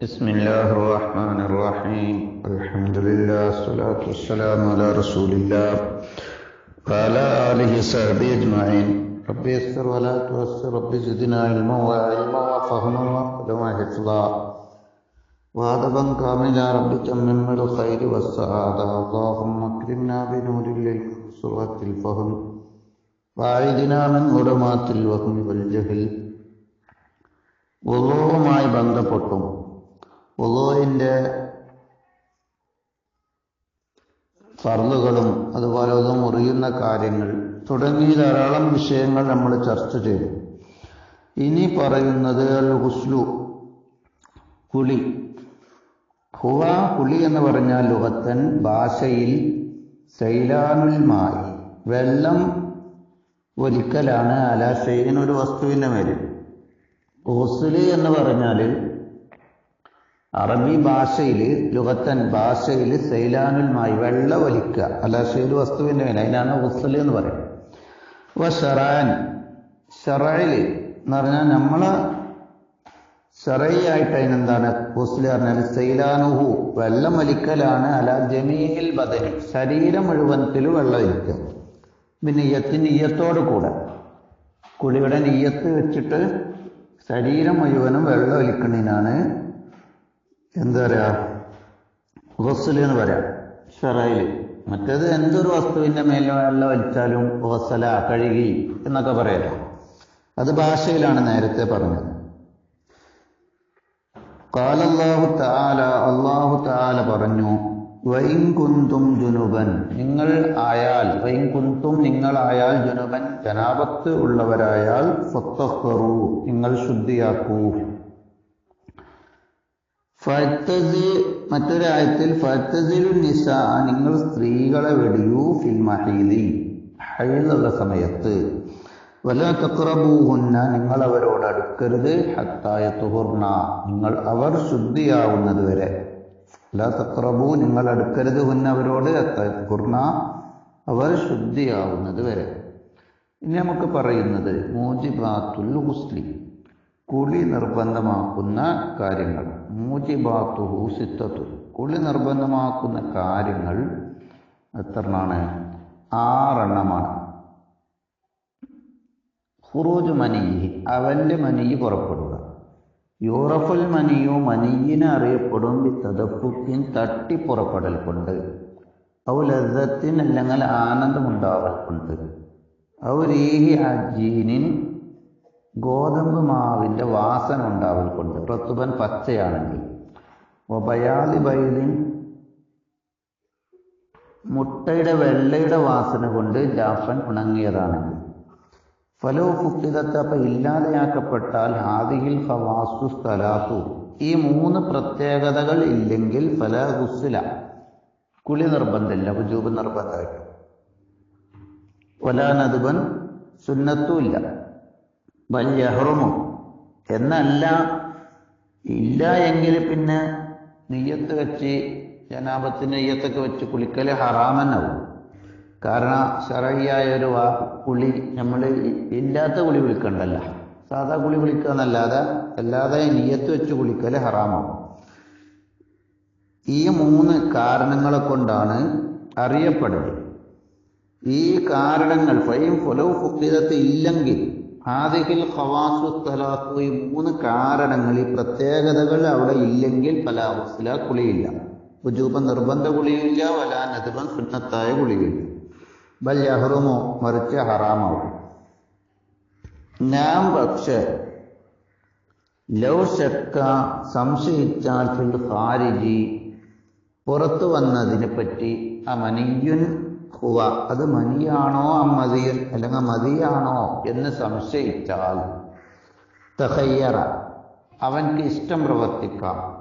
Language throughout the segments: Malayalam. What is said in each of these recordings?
بسم الله الرحمن الرحيم الحمد لله الصلاة والسلام على رسول الله وعلى آله وصحبه أجمعين رب يسر ولا تؤسر رب زدنا علما وعلما وفهما وقدما حفظا وادبا كاملا رب تمم الخير والسعادة اللهم اكرمنا بنور العلم وسرعة الفهم واعذنا من ظلمات الوهم والجهل വുളുവുമായി ബന്ധപ്പെട്ടും വുളുവിന്റെ ഫർദുകളും അതുപോലെ അത് മുറിയുന്ന കാര്യങ്ങൾ തുടങ്ങി ധാരാളം വിഷയങ്ങൾ നമ്മൾ ചർച്ച ചെയ്തു. ഇനി പറയുന്നത് അൽ ഹുസ്ലു കുളി. ഹുവ കുളി എന്ന് പറഞ്ഞാൽ ലുഹത്തൻ ഭാഷയിൽ സൈലാനുൽ മായി വെള്ളം ഒരിക്കലാണ് അല ഷെയ്ൻ ഒരു വസ്തുവിന്റെ മേൽ ഹുസ്ലി എന്ന് പറഞ്ഞാൽ അറബി ഭാഷയിൽ ലുഹത്തൻ ഭാഷയിൽ സൈലാനുൽമായി വെള്ള വലിക്കുക. അല്ല ഷെയ്ൽ വസ്തുവിന്റെ മേലെ. അതിനാണ് ഉസൽ എന്ന് പറയുന്നത്. അപ്പൊ ഷറാൻ. ഷറയിൽ എന്ന് പറഞ്ഞാൽ നമ്മൾ ഷറയായിട്ട് അതിനെന്താണ്? ഉസൽ പറഞ്ഞാൽ സൈലാനുഹു. വെള്ളം വലിക്കലാണ്. അല ജമീൽ ബദനി ശരീരം മുഴുവനത്തിൽ വെള്ളം വലിക്കുക പിന്നെ ഇയ്യത്തിന് ഇയ്യത്തോട് കൂടെ. കുളിയുടെ നീയത്ത് വെച്ചിട്ട് ശരീരം മുഴുവനും വെള്ളം ഒലിക്കണതിനാണ് എന്താ പറയാ? ഗൊസൽ എന്ന് പറയാം. ഷറയിൽ മറ്റേത് എന്തൊരു വസ്തുവിന്റെ മേലെ വലിച്ചാലും ഗൊസല കഴുകി എന്നൊക്കെ പറയാലോ അത് ഭാഷയിലാണ് നേരത്തെ പറഞ്ഞത്. കാലല്ലാഹു താല അള്ളാഹു താല പറഞ്ഞു വൈൻ കുന്തും ജുനുബൻ. നിങ്ങൾ ആയാൽ വൈൻ കുന്തും നിങ്ങളായാൽ ജുനുബൻ. ജനാപത്ത് ഉള്ളവരായാൽ ഫത്തഹറു നിങ്ങൾ ശുദ്ധിയാക്കൂ. ഫത്തസി മറ്റൊരായത്തിൽ ഫത്തസിലു നിസ നിങ്ങൾ സ്ത്രീകളെ വെടിയൂ ഫിൽ മഹീലി ഹൈലുള്ള സമയത്ത്. വല തക്രബൂഹുന്ന നിങ്ങൾ അവരോട് അടുക്കരുത് ഹത്തായ തുഹുർണ നിങ്ങൾ അവർ ശുദ്ധിയാവുന്നത് വരെ. വല തക്രബു നിങ്ങൾ അടുക്കരുത് ഹുന്ന അവരോട് കുർണ അവർ ശുദ്ധിയാവുന്നത് വരെ. ഇനി നമുക്ക് പറയുന്നത് മോജിബാത്തുൽ ഹുസ്ലി കുളി നിർബന്ധമാക്കുന്ന കാര്യങ്ങൾ. മൂജിബാത്തു ഹൂസിത്വത്തു കുളി നിർബന്ധമാക്കുന്ന കാര്യങ്ങൾ എത്രണ്ണാണ് ആറെണ്ണമാണ്. ഹുറൂജ് മനിയി അവന്റെ മനിയി പുറപ്പെടുക. യൂറഫുൽ മനിയോ മനിയിനെ അറിയപ്പെടും തദപ്പുക്കിൻ തട്ടി പുറപ്പെടൽ കൊണ്ട്. ഔ ലദ്ദത്തിൻ അല്ലെങ്കിൽ ആനന്ദമുണ്ടാവൽ കൊണ്ട്. ഔ രീഹി അജീനിൻ ഗോതമ്പ് മാവിന്റെ വാസന ഉണ്ടാവൽ കൊണ്ട് റത്തുബൻ പച്ചയാണെങ്കിൽ. ഒബയാലി ബൈലിൻ മുട്ടയുടെ വെള്ളയുടെ വാസന കൊണ്ട് ജാഫൻ ഉണങ്ങിയതാണെങ്കിൽ. ഫലോ ഫുക്കിതത്ത് അപ്പം ഇല്ലാതെയാക്കപ്പെട്ടാൽ ഹാദിഹിൽ ഫവാസു സ്ഥലാത്തു ഈ മൂന്ന് പ്രത്യേകതകൾ ഇല്ലെങ്കിൽ ഫല ഹുസില കുളി നിർബന്ധമില്ല ഹുജൂബ് നിർബന്ധമായിട്ട്. വലാനതുബൻ സുന്നത്തും ഇല്ല. ബൽ എന്നല്ല ഇല്ല എങ്കിൽ പിന്നെ നെയ്യത്ത് വെച്ച് ജനാപത്തിന് നെയ്യത്തൊക്കെ വെച്ച് കുളിക്കൽ ഹറാമന്നാവും കാരണം ശറയ്യായ ഒരു വാ കുളി നമ്മൾ ഇല്ലാത്ത കുളി വിളിക്കണ്ടല്ല. സാധാ കുളി വിളിക്കുക എന്നല്ലാതെ അല്ലാതെ നീയത്ത് വെച്ച് കുളിക്കൽ ഹറാമാവും ഈ മൂന്ന് കാരണങ്ങളെ കൊണ്ടാണ് അറിയപ്പെടുന്നത്. ഈ കാരണങ്ങൾ ഫൈം ഫൊലവ് ഫുക്കിതത്ത് ഇല്ലെങ്കിൽ ആദിഹിൽ ഖവാസു തലാഖു ഈ മൂന്ന് കാരണങ്ങൾ ഈ പ്രത്യേകതകൾ അവിടെ ഇല്ലെങ്കിൽ പല അവസ്ഥ കുളിയില്ല. ഉജൂബ നിർബന്ധ കുളിയില്ല വല നദിബൻ സുന്നത്തായ കുളിയില്ല. ബൽ യഹ്റുമോ മറിച്ച് ഹറാമാവും. നാം പക്ഷെ ലൗ ശക്ക സംശയിച്ചാൽ ഫിൽ ഖാരിജി പുറത്തു വന്നതിനെ പറ്റി അമനിയുൻ മനിയുൻ ഹുവ അത് മനിയാണോ ആ മതിയൻ അല്ലെങ്കിൽ മതിയാണോ എന്ന് സംശയിച്ചാൽ തഹയ്യറ. അവൻക്ക് ഇഷ്ടം പ്രവർത്തിക്കാം.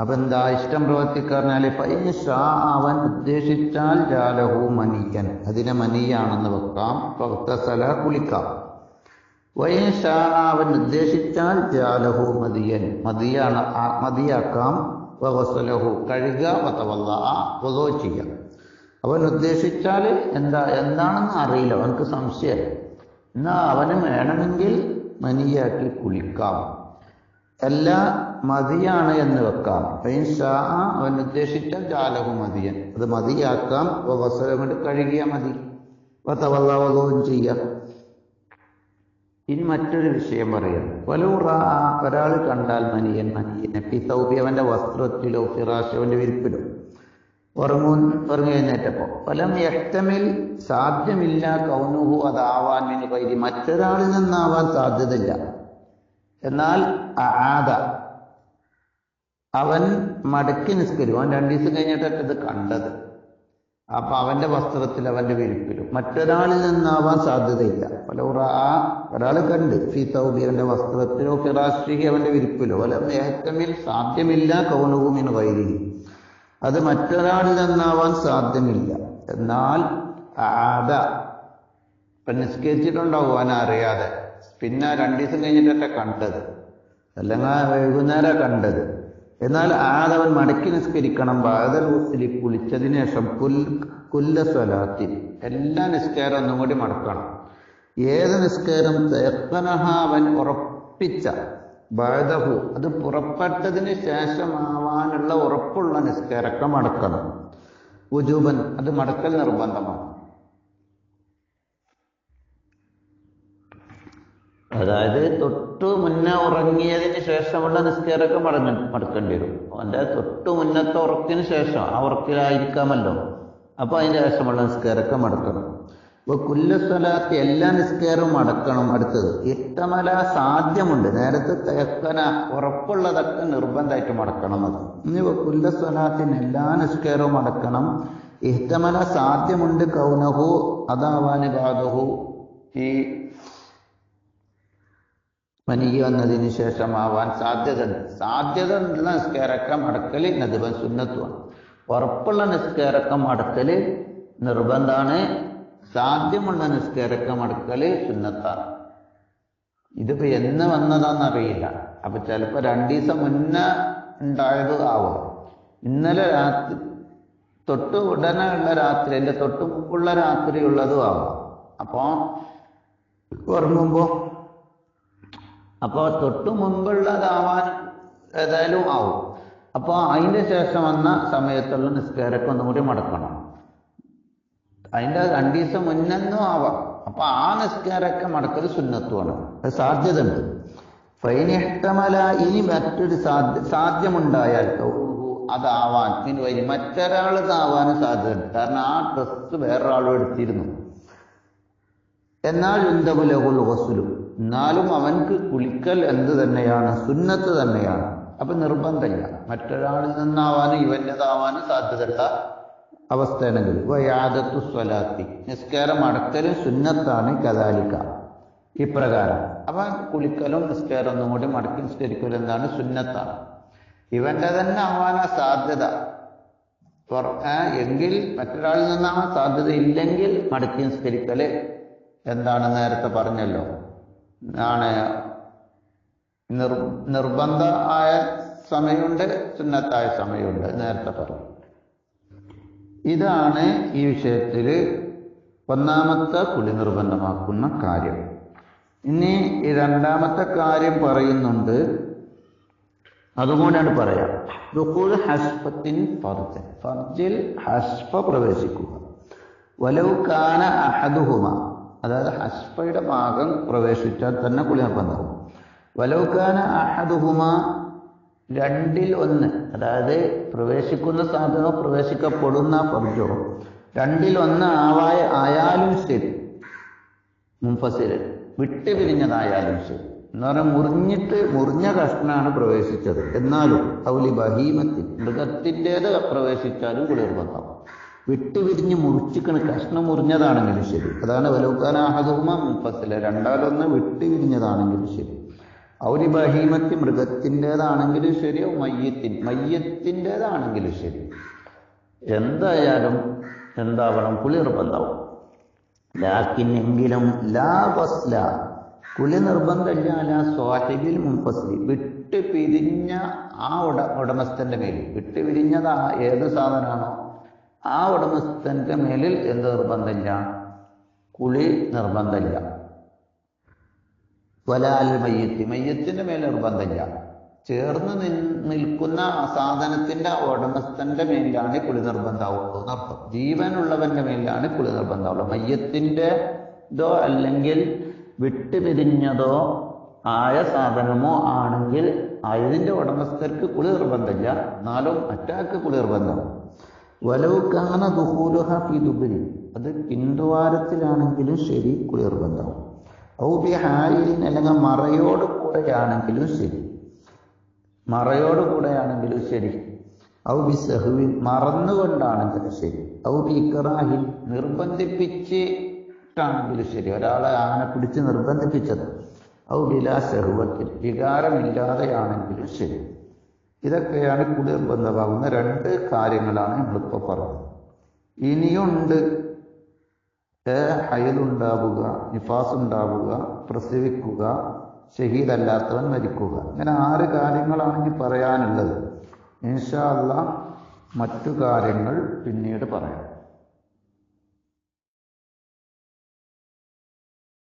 അപ്പം എന്താ ഇഷ്ടം പ്രവർത്തിക്കാറിഞ്ഞാൽ പൈസ അവൻ ഉദ്ദേശിച്ചാൽ ജാലഹു മനിയൻ. അതിനെ മനിയാണെന്ന് വെക്കാം. ഭക്തസല കുളിക്കാം. വയസ്സ അവൻ ഉദ്ദേശിച്ചാൽ ജാലഹു മതിയൻ. മതിയാണ് മതിയാക്കാം. വസലഹു കഴുക വതവല്ല വതോ ചെയ്യാം. അവൻ ഉദ്ദേശിച്ചാൽ എന്താ എന്താണെന്ന് അറിയില്ല. അവനക്ക് സംശയം എന്നാൽ അവന് വേണമെങ്കിൽ മനിയാക്കി കുളിക്കാം. എല്ലാ മതിയാണ് എന്ന് വെക്കാം. ഷാ അവൻ ഉദ്ദേശിച്ച ജാലഹു മതിയൻ. അത് മതിയാക്കാം. വസരം കൊണ്ട് കഴുകിയ മതി. വതവല്ലാവതവും ചെയ്യാം. ഇനി മറ്റൊരു വിഷയം പറയാം. വലൂറ ഒരാൾ കണ്ടാൽ മനിയൻ മനിയനെ. ഫി സൗബി അവന്റെ വസ്ത്രത്തിലോ അവന്റെ വിരിപ്പിലോ. ഉറങ്ങു ഉറങ്ങി എഴുന്നേറ്റപ്പോ ഫലം എക്തമിൽ സാധ്യമില്ല കൗനുഹു അതാവാൻ മിന് കൈരി മറ്റൊരാളിൽ നിന്നാവാൻ സാധ്യതയില്ല. എന്നാൽ ആദ അവൻ മടക്കി നിസ്കരിക്കും. അവൻ രണ്ടു ദിവസം കഴിഞ്ഞിട്ടൊക്കെ ഇത് കണ്ടത്. അപ്പൊ അവന്റെ വസ്ത്രത്തിൽ അവന്റെ വിരിപ്പിലും മറ്റൊരാളിൽ നിന്നാവാൻ സാധ്യതയില്ല. പല ആ ഒരാൾ കണ്ട്. ഫി സൗബി അവന്റെ വസ്ത്രത്തിലോ ഫിറാസ്റ്റിഹി അവന്റെ വിരിപ്പിലോ. അല്ല മേഹത്തമിൽ സാധ്യമില്ല കൗനുഭൂമിന് വൈരി അത് മറ്റൊരാളിൽ നിന്നാവാൻ സാധ്യമില്ല എന്നാൽ ആദ ഇപ്പൊ നിസ്കരിച്ചിട്ടുണ്ടാവും അവനറിയാതെ പിന്നെ രണ്ടു ദിവസം കഴിഞ്ഞിട്ടൊക്കെ കണ്ടത്. അല്ലെങ്കിൽ വൈകുന്നേരം കണ്ടത്. എന്നാൽ ആദവൻ മടക്കി നിസ്കരിക്കണം. ബാദൽ ഉസ്ലി കുളിച്ചതിന് ശേഷം കുൽ കുല്ല സ്വലാത്തിൽ എല്ലാ നിസ്കാരം ഒന്നും കൂടി മടക്കണം. ഏത് നിസ്കാരം? അവൻ ഉറപ്പിച്ച. ബാദഹു അത് പുറപ്പെട്ടതിന് ശേഷമാവാനുള്ള ഉറപ്പുള്ള നിസ്കാരമൊക്കെ മടക്കണം. ഉജൂബൻ അത് മടക്കൽ നിർബന്ധമാണ്. അതായത് തൊട്ടു മുന്നേ ഉറങ്ങിയതിന് ശേഷമുള്ള നിസ്കാരമൊക്കെ മടങ്ങ മടക്കേണ്ടി വരും. അവന്റെ തൊട്ടു മുന്നത്തെ ഉറക്കിന് ശേഷം ആ ഉറക്കിലായിരിക്കാമല്ലോ. അപ്പൊ അതിന്റെ ശേഷമുള്ള നിസ്കാരമൊക്കെ മടക്കണം. ഇപ്പൊ കുല്ലസ്ഥലത്ത് എല്ലാ നിസ്കാരവും അടക്കണം അടുത്തത്. ഇഷ്ടമല സാധ്യമുണ്ട്. നേരത്തെ തേക്കന ഉറപ്പുള്ളതൊക്കെ നിർബന്ധമായിട്ട് മടക്കണം അത്. ഇനി കുല്ലസ്വലാത്തിന് എല്ലാ നിസ്കാരവും അടക്കണം. ഇഷ്ടമല സാധ്യമുണ്ട് കൗനഹു അതാവാന് ബാധഹു ഈ മനിക്ക് വന്നതിന് ശേഷമാവാൻ ആവാൻ സാധ്യത ഉള്ള നിസ്കാരക്ക അടക്കൽ നദിബൻ സുന്നത്തുമാണ് ഉറപ്പുള്ള നിസ്കാരക്ക അടക്കൽ നിർബന്ധാണ് സാധ്യമുള്ള നിസ്കാരക്ക മടക്കൽ സുന്നത്താണ്. ഇതിപ്പോ എന്ന് വന്നതാണെന്നറിയില്ല അപ്പൊ ചിലപ്പോ രണ്ടു ദിവസം മുന്നേ ഉണ്ടായത് ആവാം. ഇന്നലെ രാത്രി തൊട്ട് ഉടനെ ഉള്ള രാത്രി അല്ലെ തൊട്ട് മുമ്പുള്ള രാത്രി ഉള്ളതും ആവാം. അപ്പോൾ ഉറങ്ങുമ്പോ അപ്പോൾ തൊട്ട് മുമ്പുള്ളതാവാൻ ഏതായാലും ആവും. അപ്പോൾ അതിന്റെ ശേഷം വന്ന സമയത്തുള്ള നിസ്കാരമൊക്കെ ഒന്നും കൂടി മടക്കണം. അതിന്റെ രണ്ടു ദിവസം മുന്നെന്നും ആവാം. അപ്പൊ ആ നിസ്കാരമൊക്കെ മടക്കൽ സുന്നത്വമാണ് അത് സാധ്യത ഉണ്ട് ഫൈനിഷ്ടമല ഇനി മറ്റൊരു സാധ്യ സാധ്യമുണ്ടായാൽ അതാവാൻ ഇനി വരി മറ്റൊരാളതാവാൻ സാധ്യതയുണ്ട്. കാരണം ആ ഡ്രസ്സ് വേറൊരാളും എടുത്തിരുന്നു. എന്നാൽ യുന്തകുലകുൽ വസുലു എന്നാലും അവൻക്ക് കുളിക്കൽ എന്ത് തന്നെയാണ്? സുന്നത്ത് തന്നെയാണ്. അപ്പൊ നിർബന്ധമില്ല. മറ്റൊരാളിൽ നിന്നാവാനും ഇവന്റെതാവാനും സാധ്യതയുള്ള അവസ്ഥയാണെങ്കിൽ വയാദത്തു സ്വലാത്തി. നിസ്കാരം അടക്കലും സുന്നത്താണ് കദാലിക്ക. ഇപ്രകാരം. അപ്പൊ കുളിക്കലും നിസ്കാരം ഒന്നും കൂടി മടക്കി നിസ്കരിക്കലും എന്താണ്? സുന്നത്താണ്. ഇവന്റെ തന്നെ ആവാനാ സാധ്യത. എങ്കിൽ മറ്റൊരാളിൽ നിന്നാവാൻ സാധ്യത ഇല്ലെങ്കിൽ മടക്കി നിസ്കരിക്കൽ എന്താണ് നേരത്തെ പറഞ്ഞല്ലോ. ആണ്. നിർ നിർബന്ധ ആയ സമയമുണ്ട് സുന്നത്തായ സമയമുണ്ട്. നേരത്തെ പറഞ്ഞു. ഇതാണ് ഈ വിഷയത്തിൽ ഒന്നാമത്തെ കുളി നിർബന്ധമാക്കുന്ന കാര്യം. ഇനി രണ്ടാമത്തെ കാര്യം പറയുന്നുണ്ട്. അതുകൊണ്ടാണ് പറയാം ദുഃഖുൽ ഹസ്ഫത്തിൻ ഫർജ് ഫർജിൽ ഹസ്ഫ പ്രവേശിക്കുക. വലവുക്കാന അഹദുഹുമ അതായത് ഹസ്ബയുടെ ഭാഗം പ്രവേശിച്ചാൽ തന്നെ കുളി നിർബന്ധമാകും. വലവുക്കാന അഹദുഹുമ രണ്ടിൽ ഒന്ന് അതായത് പ്രവേശിക്കുന്ന സാധനമോ പ്രവേശിക്കപ്പെടുന്ന പബ്ജോ രണ്ടിൽ ഒന്ന് ആവായ ആയാലും ശരി. മുംഫസിൽ വിട്ടുപിരിഞ്ഞതായാലും ശരി. എന്ന് പറഞ്ഞാൽ മുറിഞ്ഞിട്ട് മുറിഞ്ഞ കഷ്ണാണ് പ്രവേശിച്ചത്. എന്നാലും ഔലി ബഹീമത്തിൽ മൃഗത്തിന്റെത് പ്രവേശിച്ചാലും കുളി നിർബന്ധമാകും വിട്ടുപിരിഞ്ഞ് മുറിച്ചിക്കണ കഷ്ണം മുറിഞ്ഞതാണെങ്കിലും ശരി. അതാണ് വലൗക്കാനാഹകുമ മുൻഫസിലെ രണ്ടാലൊന്ന് വിട്ടുപിരിഞ്ഞതാണെങ്കിലും ശരി. ഔരി ബഹീമത്തി മൃഗത്തിന്റെതാണെങ്കിലും ശരിയോ മയ്യത്തിൻ മയ്യത്തിന്റെതാണെങ്കിലും ശരി എന്തായാലും എന്താവണം? കുളിർ നിർബന്ധമാവും ലാക്കിൻ എങ്കിലും ലാ ഫസ്ല. കുളി നിർബന്ധമില്ല അല്ല സ്വാഹിബിൽ മുൻഫസ്ലി. വിട്ട് പിരിഞ്ഞ ആ ഉട ഉടമസ്ഥന്റെ മേലിൽ. വിട്ട് പിരിഞ്ഞത് ഏത് സാധനമാണോ ആ ഉടമസ്ഥന്റെ മേലിൽ എന്ത് നിർബന്ധമില്ല? കുളി നിർബന്ധമില്ല. വലാൽ മയ്യത്തി മയ്യത്തിന്റെ മേൽ നിർബന്ധമില്ല ചേർന്ന് നിൻ- നിൽക്കുന്ന സാധനത്തിന്റെ ഉടമസ്ഥന്റെ മേലാണ് കുളി നിർബന്ധമാവുള്ളൂ എന്നർത്ഥം ജീവനുള്ളവന്റെ മേലാണ് കുളി നിർബന്ധമാവുള്ളൂ മയ്യത്തിന്റെ ദോ അല്ലെങ്കിൽ വിട്ടുപിരിഞ്ഞതോ ആയ സാധനമോ ആണെങ്കിൽ അതിന്റെ ഉടമസ്ഥർക്ക് കുളി നിർബന്ധമില്ല എന്നാലും മറ്റാൾക്ക് കുളി നിർബന്ധം വലവുക്കാന ദുഹൂലുഹ ഫി ദുബരി. അത് പിന്തുവാരത്തിലാണെങ്കിലും ശരി കുളി നിർബന്ധം ഔ ബി ഹായിലിൻ അല്ലെങ്കിൽ മറയോട് കൂടെയാണെങ്കിലും ശരി. മറയോട് കൂടെയാണെങ്കിലും ശരി. ഔബി സഹുവിൻ മറന്നുകൊണ്ടാണെങ്കിലും ശരി. ഔബി ബി ഇക്റാഹിൻ നിർബന്ധിപ്പിച്ചിട്ടാണെങ്കിലും ശരി. ഒരാളെ ആന പിടിച്ച് നിർബന്ധിപ്പിച്ചത് ഔ സഹുവത്തിൽ വികാരമില്ലാതെയാണെങ്കിലും ശരി. ഇതൊക്കെയാണ് കുളി ബന്ധമാകുന്ന രണ്ട് കാര്യങ്ങളാണ് നമ്മളിപ്പോൾ പറഞ്ഞത് ഇനിയുണ്ട് ഹയലുണ്ടാവുക നിഫാസ് ഉണ്ടാവുക പ്രസവിക്കുക ഷഹീദല്ലാത്തവൻ മരിക്കുക. ഇങ്ങനെ ആറ് കാര്യങ്ങളാണ് ഇനി പറയാനുള്ളത്. ഇൻഷാല്ല മറ്റു കാര്യങ്ങൾ പിന്നീട് പറയാം.